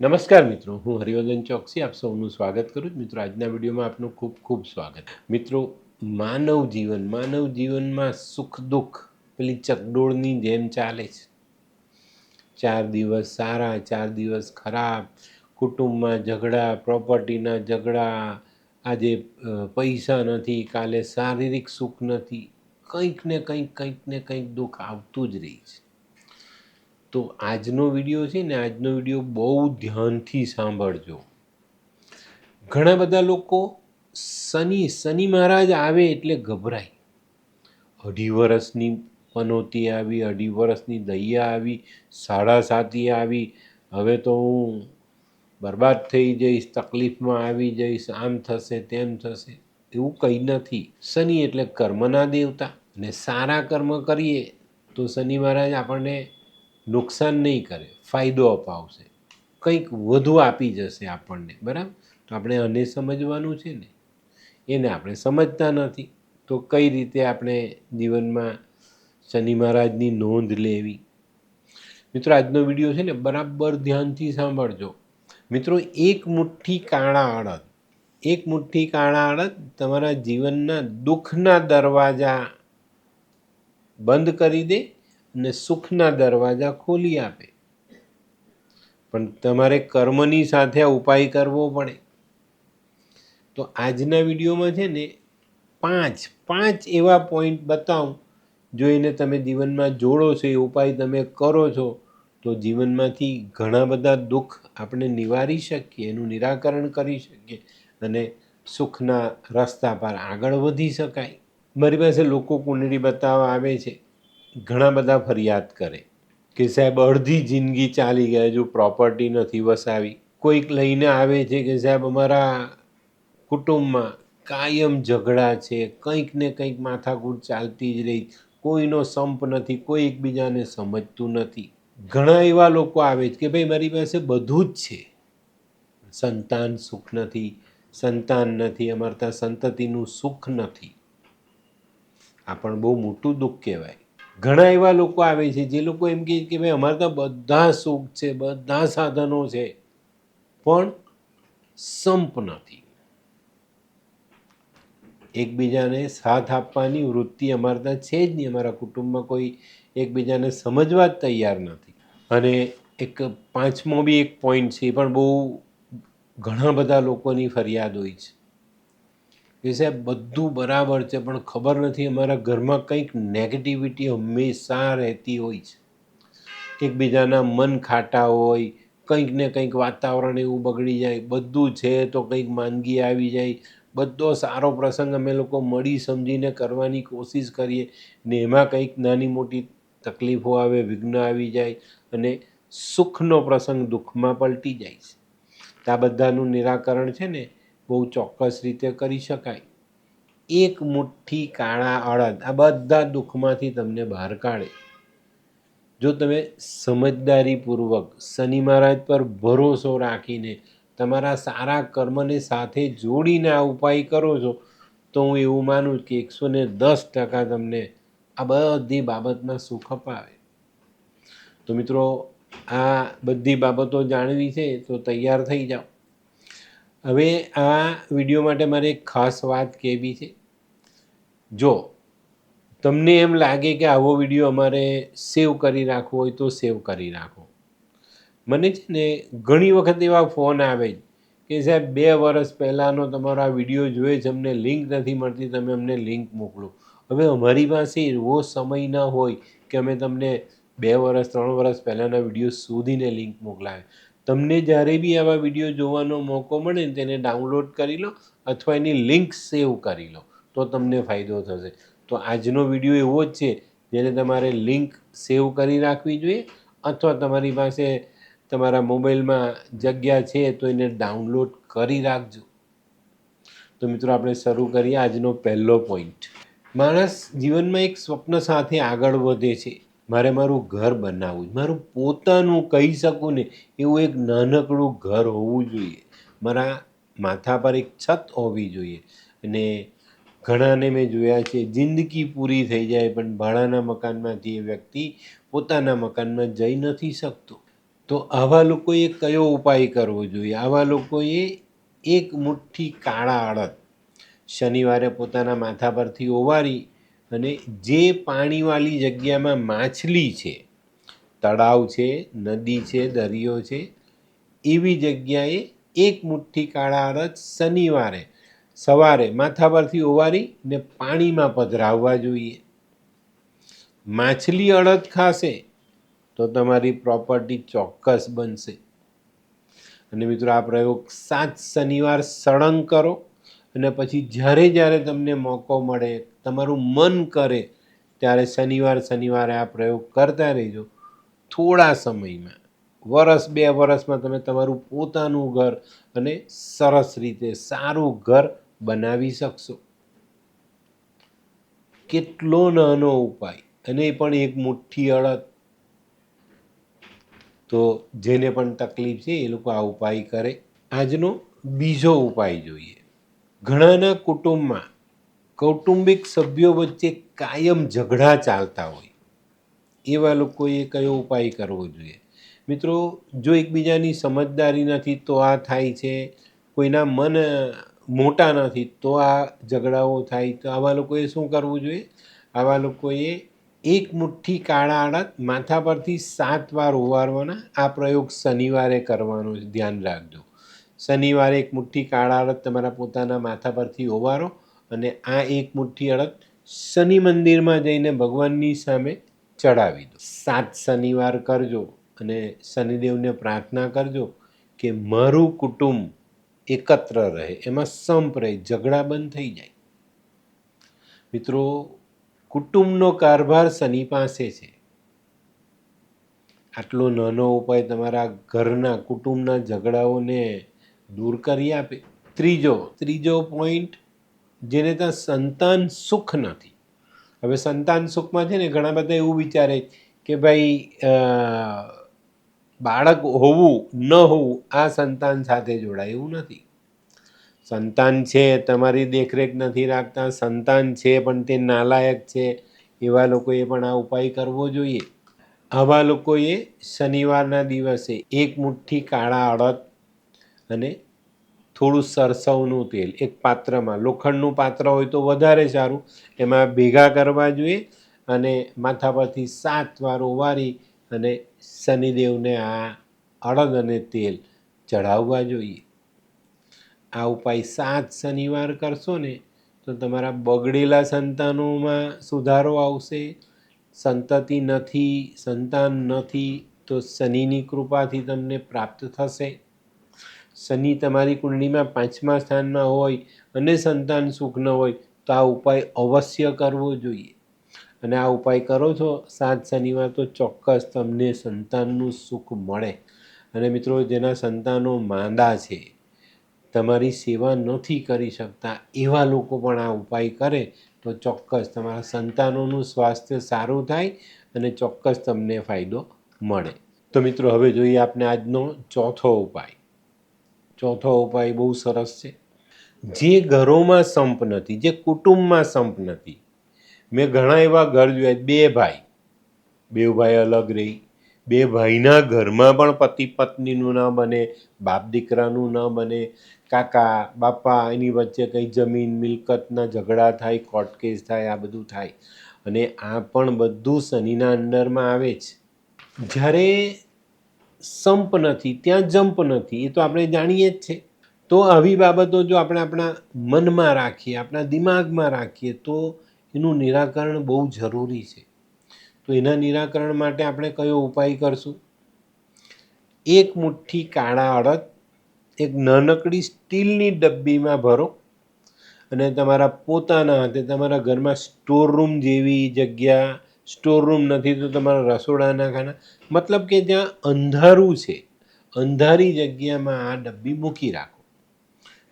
નમસ્કાર મિત્રો, હું હરિવર્ધન ચોકસી, આપ સૌનું સ્વાગત કરું છું. મિત્રો, આજના વિડીયોમાં આપનું ખૂબ ખૂબ સ્વાગત. મિત્રો, માનવ જીવન, માનવ જીવનમાં સુખ દુઃખ, પેલી ચકડોળની જેમ ચાલે છે. ચાર દિવસ સારા, ચાર દિવસ ખરાબ, કુટુંબમાં ઝઘડા, પ્રોપર્ટીના ઝઘડા, આજે પૈસા નથી, કાલે શારીરિક સુખ નથી. કંઈક ને કંઈક કંઈક ને કંઈક દુઃખ આવતું જ રહી છે. તો આજનો વીડિયો છે ને, આજનો વીડિયો બહુ ધ્યાનથી સાંભળજો. ઘણા બધા લોકો શનિ શનિ મહારાજ આવે એટલે ગભરાય. અઢી વર્ષની પનોતી આવી, અઢી વર્ષની દૈયા આવી, સાડા સાતી આવી, હવે તો હું બરબાદ થઈ જઈશ, તકલીફમાં આવી જઈશ, આમ થશે, તેમ થશે, એવું કંઈ નથી. શનિ એટલે કર્મના દેવતા અને સારા કર્મ કરીએ તો શનિ મહારાજ આપણને નુકસાન નહીં કરે, ફાયદો અપાવશે. કંઈક વધુ આપી જશે આપણને, બરાબર? તો આપણે અને સમજવાનું છે ને. એને આપણે સમજતા નથી. તો કઈ રીતે આપણે જીવનમાં શનિ મહારાજની નોંધ લેવી? મિત્રો, આજનો વીડિયો છે ને બરાબર ધ્યાનથી સાંભળજો. મિત્રો, એક મુઠ્ઠી કાણા અડદ. એક મુઠ્ઠી કાણા અડદ તમારા જીવનના દુઃખના દરવાજા બંધ કરી દે અને સુખના દરવાજા ખોલી આપે. પણ તમારે કર્મની સાથે આ ઉપાય કરવો પડે. તો આજના વિડીયોમાં છે ને પાંચ પાંચ એવા પોઈન્ટ બતાવું જો એને તમે જીવનમાં જોડો છો, એ ઉપાય તમે કરો છો, તો જીવનમાંથી ઘણા બધા દુઃખ આપણે નિવારી શકીએ, એનું નિરાકરણ કરી શકીએ અને સુખના રસ્તા પર આગળ વધી શકાય. મારી પાસે લોકો કુંડળી બતાવવા આવે છે. ઘણા બધા ફરિયાદ કરે કે સાહેબ, અડધી જિંદગી ચાલી ગયા જો પ્રોપર્ટી નથી વસાવી. કોઈક લઈને આવે છે કે સાહેબ, અમારા કુટુંબમાં કાયમ ઝઘડા છે, કંઈક ને કંઈક માથાકૂટ ચાલતી જ રહી. કોઈનો સંપ નથી, કોઈ એકબીજાને સમજતું નથી. ઘણા એવા લોકો આવે છે કે ભાઈ, મારી પાસે બધું જ છે. સંતાન સુખ નથી, સંતાન નથી અમારતા સંતતિનું સુખ નથી. આ પણ બહુ મોટું દુઃખ કહેવાય. ઘણા એવા લોકો આવે છે જે લોકો એમ કહે કે ભાઈ અમારે ત્યાં બધા સુખ છે, બધા સાધનો છે, પણ સંપ નથી. એકબીજાને સાથ આપવાની વૃત્તિ અમારે ત્યાં છે જ નહીં. અમારા કુટુંબમાં કોઈ એકબીજાને સમજવા જ તૈયાર નથી. અને એક પાંચમો બી એક પોઈન્ટ છે એ પણ બહુ ઘણા બધા લોકોની ફરિયાદ હોય છે. કે સાહેબ, બધું બરાબર છે, પણ ખબર નથી અમારા ઘરમાં કંઈક નેગેટિવિટી હંમેશા રહેતી હોય છે. એકબીજાના મન ખાટા હોય, કંઈક ને કંઈક વાતાવરણ એવું બગડી જાય, બધું છે તો કંઈક માંદગી આવી જાય. બધો સારો પ્રસંગ અમે લોકો મળી સમજીને કરવાની કોશિશ કરીએ ને એમાં કંઈક નાની મોટી તકલીફો આવે, વિઘ્ન આવી જાય અને સુખનો પ્રસંગ દુઃખમાં પલટી જાય છે. આ બધાનું નિરાકરણ છે ને બહુ ચોક્કસ રીતે કરી શકાય. એક મુઠ્ઠી કાળા અડદ, આ બધા દુઃખમાંથી તમને બહાર કાઢે. જો તમે સમજદારીપૂર્વક શનિ મહારાજ પર ભરોસો રાખીને તમારા સારા કર્મને સાથે જોડીને આ ઉપાય કરો છો, તો હું એવું માનું કે એકસો ને દસ ટકા તમને આ બધી બાબતમાં સુખ અપાવે. તો મિત્રો, આ બધી બાબતો જાણવી છે તો તૈયાર થઈ જાઓ. હવે આ વીડિયો માટે મારે એક ખાસ વાત કહેવી છે. જો તમને એમ લાગે કે આવો વીડિયો અમારે સેવ કરી રાખવો હોય તો સેવ કરી રાખો. મને છે ને ઘણી વખત એવા ફોન આવે જ કે સાહેબ, બે વર્ષ પહેલાંનો તમારો આ વીડિયો જોઈએ છે અમને લિંક નથી મળતી, તમે અમને લિંક મોકલો. હવે અમારી પાસે એવો સમય ન હોય કે અમે તમને બે વર્ષ, ત્રણ વર્ષ પહેલાંના વીડિયો શોધીને લિંક મોકલાવે. તમને જ્યારે બી આવા વીડિયો જોવાનો મોકો મળે ને તેને ડાઉનલોડ કરી લો અથવા એની લિંક સેવ કરી લો, તો તમને ફાયદો થશે. તો આજનો વીડિયો એવો જ છે, જેને તમારે લિંક સેવ કરી રાખવી જોઈએ અથવા તમારી પાસે તમારા મોબાઈલમાં જગ્યા છે તો એને ડાઉનલોડ કરી રાખજો. તો મિત્રો, આપણે શરૂ કરીએ આજનો પહેલો પોઈન્ટ માણસ જીવનમાં એક સ્વપ્ન સાથે આગળ વધે છે. મારે મારું ઘર બનાવવું છે. મારું પોતાનું કહી શકું ને એવું એક નાનકડું ઘર હોવું જોઈએ. મારા માથા પર એક છત હોવી જોઈએ. અને ઘણાને મેં જોયા છે, જિંદગી પૂરી થઈ જાય પણ ભાડાના મકાનમાંથી એ વ્યક્તિ પોતાના મકાનમાં જઈ નથી શકતો. તો આવા લોકોએ કયો ઉપાય કરવો જોઈએ? આવા લોકોએ એક મુઠ્ઠી કાળા અડદ શનિવારે પોતાના માથા પરથી ઓવારી અને જે પાણીવાળી જગ્યામાં માછલી છે, તળાવ છે, નદી છે, દરિયો છે, એવી જગ્યાએ એક મુઠ્ઠી કાળા અરજ શનિવારે, સવારે માથા પરથી ઓવારી ને પાણીમાં પધરાવવા જોઈએ. માછલી અડદ ખાશે તો તમારી પ્રોપર્ટી ચોક્કસ બનશે. અને મિત્રો, આ પ્રયોગ સાત શનિવાર સળંગ કરો. અને પછી જ્યારે જ્યારે તમને મોકો મળે, તમારું મન કરે, ત્યારે શનિવાર શનિવારે આ પ્રયોગ કરતા રહેજો. થોડા સમયમાં. વરસ બે વરસમાં તમે તમારું પોતાનું ઘર અને સરસ રીતે સારું ઘર બનાવી શકશો. કેટલો નાનો ઉપાય. અને પણ એક મુઠ્ઠી અડદ. તો જેને પણ તકલીફ છે એ લોકો આ ઉપાય કરે. આજનો બીજો ઉપાય જોઈએ. ઘણાના કુટુંબમાં કૌટુંબિક સભ્યો વચ્ચે કાયમ ઝઘડા ચાલતા હોય. એવા લોકોએ કયો ઉપાય કરવો જોઈએ? મિત્રો, જો એકબીજાની સમજદારી નથી, તો આ થાય છે. કોઈના મન મોટા નથી, તો આ ઝઘડાઓ થાય. તો આવા લોકોએ શું કરવું જોઈએ? આવા લોકોએ એક મુઠ્ઠી કાળા અડદ માથા પરથી સાત વાર ઓવારવાના આ પ્રયોગ શનિવારે કરવાનો ધ્યાન રાખજો. શનિવારે એક મુઠ્ઠી કાળા અડદ તમારા પોતાના માથા પરથી ઓવારો અને આ એક મુઠ્ઠી અડદ શનિ મંદિરમાં જઈને ભગવાનની સામે ચડાવી દો. સાત શનિવાર કરજો અને શનિદેવને પ્રાર્થના કરજો કે મારું કુટુંબ એકત્ર રહે, એમાં સંપ રહે ઝઘડા બંધ થઈ જાય. મિત્રો, કુટુંબનો કારભાર શનિ પાસે છે. આટલો નાનો ઉપાય તમારા ઘરના કુટુંબના ઝઘડાઓને દૂર કરી આપે. ત્રીજો ત્રીજો પોઈન્ટ જેને ત્યાં સંતાન સુખ નથી. હવે સંતાન સુખમાં છે ને ઘણા બધા એવું વિચારે કે ભાઈ બાળક હોવું, ન હોવું, આ સંતાન સાથે જોડાય એવું નથી. સંતાન છે, તમારી દેખરેખ નથી રાખતા, સંતાન છે, પણ તે નાલાયક છે, એવા લોકોએ પણ આ ઉપાય કરવો જોઈએ. આવા લોકોએ શનિવારના દિવસે એક મુઠ્ઠી કાળા અડદ અને થોડું સરસવનું તેલ. એક પાત્રમાં, લોખંડનું પાત્ર હોય તો વધારે સારું. એમાં ભેગા કરવા જોઈએ અને માથા પરથી સાત વાર ઓવારી અને શનિદેવને આ અડદ અને તેલ ચઢાવવા જોઈએ. આ ઉપાય સાત શનિવાર કરશો ને, તો તમારા બગડેલા સંતાનોમાં સુધારો આવશે. સંતતિ નથી, સંતાન નથી, તો શનિની કૃપાથી તમને પ્રાપ્ત થશે. શનિ તમારી કુંડળીમાં પાંચમા સ્થાનમાં હોય અને સંતાન સુખ ન હોય, તો આ ઉપાય અવશ્ય કરવો જોઈએ. અને આ ઉપાય કરો છો, સાત શનિવાર તો ચોક્કસ તમને સંતાનનું સુખ મળે. અને મિત્રો, જેના સંતાનો માંદા છે, તમારી સેવા નથી કરી શકતા, એવા લોકો પણ આ ઉપાય કરે, તો ચોક્કસ તમારા સંતાનોનું સ્વાસ્થ્ય સારું થાય અને ચોક્કસ તમને ફાયદો મળે. તો મિત્રો, હવે જોઈએ આપણે આજનો ચોથો ઉપાય. ચોથો ઉપાય બહુ સરસ છે. જે ઘરોમાં સંપ નથી, જે કુટુંબમાં સંપ નથી. મેં ઘણા એવા ઘર જોયા, બે ભાઈ. બે ભાઈ અલગ રહી. બે ભાઈના ઘરમાં પણ પતિ પત્નીનું ન બને, બાપ દીકરાનું ન બને. કાકા, બાપા એની વચ્ચે કંઈ જમીન મિલકતના ઝઘડા થાય કોર્ટ કેસ થાય, આ બધું થાય. અને આ પણ બધું શનિના અંડરમાં આવે છે જ્યારે સંપ નથી, ત્યાં જંપ નથી, એ તો આપણે જાણીએ જ છે. તો આવી બાબતો જો આપણે આપણા મનમાં રાખીએ, આપણા દિમાગમાં રાખીએ, તો એનું નિરાકરણ બહુ જરૂરી છે. તો એના નિરાકરણ માટે આપણે કયો ઉપાય કરશું? એક મુઠ્ઠી કાળા અડદ, એક નાનકડી સ્ટીલની ડબ્બીમાં ભરો અને તમારા પોતાના હાથે, તમારા ઘરમાં સ્ટોર રૂમ જેવી જગ્યા સ્ટોર રૂમ નથી તો તમારા રસોડાના ખાના. મતલબ કે જ્યાં અંધારું છે. અંધારી જગ્યામાં આ ડબ્બી મૂકી રાખો.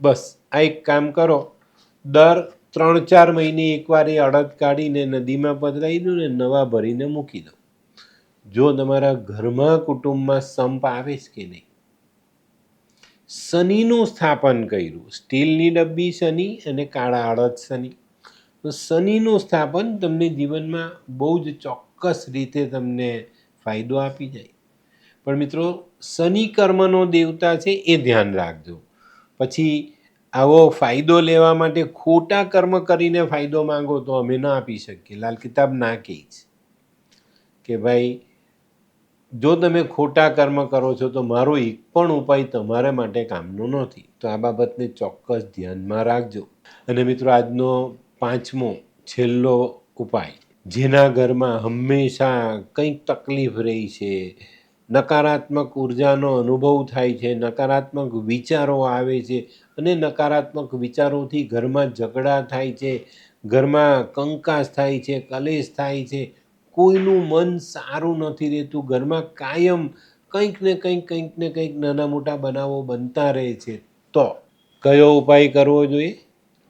બસ, આ એક કામ કરો. દર ત્રણ ચાર મહિને એકવાર એ અડદ કાઢીને નદીમાં પધરાવી દો ને નવા ભરીને મૂકી દો. જો તમારા ઘરમાં કુટુંબમાં સંપ આવે છે કે નહીં? શનિનું સ્થાપન કર્યું. સ્ટીલની ડબ્બી શનિ અને કાળા અડદ શનિ. તો શનિનું સ્થાપન તમને જીવનમાં બહુ જ ચોક્કસ રીતે તમને ફાયદો આપી જાય. પણ મિત્રો, શનિ કર્મનો દેવતા છે એ ધ્યાન રાખજો. પછી આવો ફાયદો લેવા માટે ખોટા કર્મ કરીને ફાયદો માંગો તો અમે ના આપી શકીએ. લાલ કિતાબ ના કહે છે કે ભાઈ, જો તમે ખોટા કર્મ કરો છો તો મારો એક પણ ઉપાય તમારા માટે કામનો નથી. તો આ બાબતને ચોક્કસ ધ્યાનમાં રાખજો. અને મિત્રો, આજનો પાંચમો છેલ્લો ઉપાય. જેના ઘરમાં હંમેશા કંઈક તકલીફ રહી છે, નકારાત્મક ઉર્જાનો અનુભવ થાય છે, નકારાત્મક વિચારો આવે છે અને નકારાત્મક વિચારોથી ઘરમાં ઝઘડા થાય છે, ઘરમાં કંકાસ થાય છે, કલેશ થાય છે. કોઈનું મન સારું નથી રહેતું, ઘરમાં કાયમ કંઈક ને કંઈક કંઈક ને કંઈક નાના મોટા બનાવો બનતા રહે છે. તો કયો ઉપાય કરવો જોઈએ?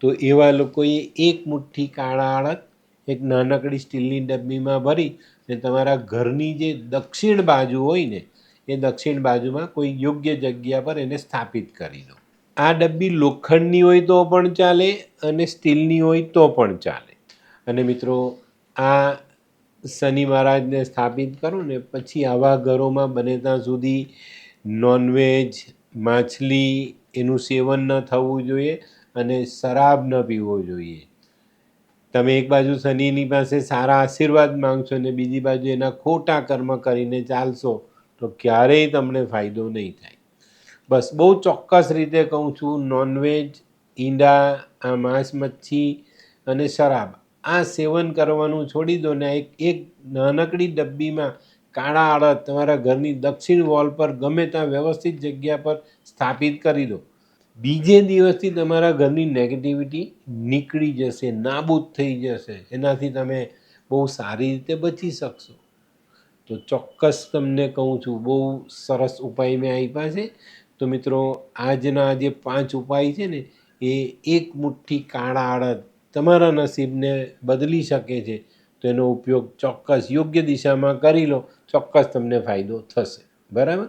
તો એવા લોકોએ એક મુઠ્ઠી કાળા અડદ એક નાનકડી સ્ટીલની ડબ્બીમાં ભરી ને તમારા ઘરની જે દક્ષિણ બાજુ હોય ને, એ દક્ષિણ બાજુમાં કોઈ યોગ્ય જગ્યા પર એને સ્થાપિત કરી દો. આ ડબ્બી લોખંડની હોય તો પણ ચાલે અને સ્ટીલની હોય તો પણ ચાલે. અને મિત્રો, આ શનિ મહારાજને સ્થાપિત કરો ને, પછી આવા ઘરોમાં બને ત્યાં સુધી નોનવેજ માછલી, એનું સેવન ન થવું જોઈએ. અને શરાબ ન પીવો જોઈએ. તમે એક બાજુ શનિની પાસે સારા આશીર્વાદ માંગશો ને બીજી બાજુ એના ખોટા કર્મ કરીને ચાલશો, તો ક્યારેય તમને ફાયદો નહીં થાય. બસ બહુ ચોક્કસ રીતે કહું છું નોનવેજ ઈંડા, આ માંસ, મચ્છી અને શરાબ, આ સેવન કરવાનું છોડી દો ને એક એક નાનકડી ડબ્બીમાં કાળા આડત તમારા ઘરની દક્ષિણ વોલ પર ગમે ત્યાં વ્યવસ્થિત જગ્યા પર સ્થાપિત કરી દો. બીજે દિવસથી તમારા ઘરની નેગેટિવિટી નીકળી જશે, નાબૂદ થઈ જશે. એનાથી તમે બહુ સારી રીતે બચી શકશો. તો ચોક્કસ તમને કહું છું, બહુ સરસ ઉપાય મેં આપ્યા છે. તો મિત્રો, આજના જે પાંચ ઉપાય છે ને, એ એક મુઠ્ઠી કાળા અડદ તમારા નસીબને બદલી શકે છે. તો એનો ઉપયોગ ચોક્કસ યોગ્ય દિશામાં કરી લો, ચોક્કસ તમને ફાયદો થશે. બરાબર?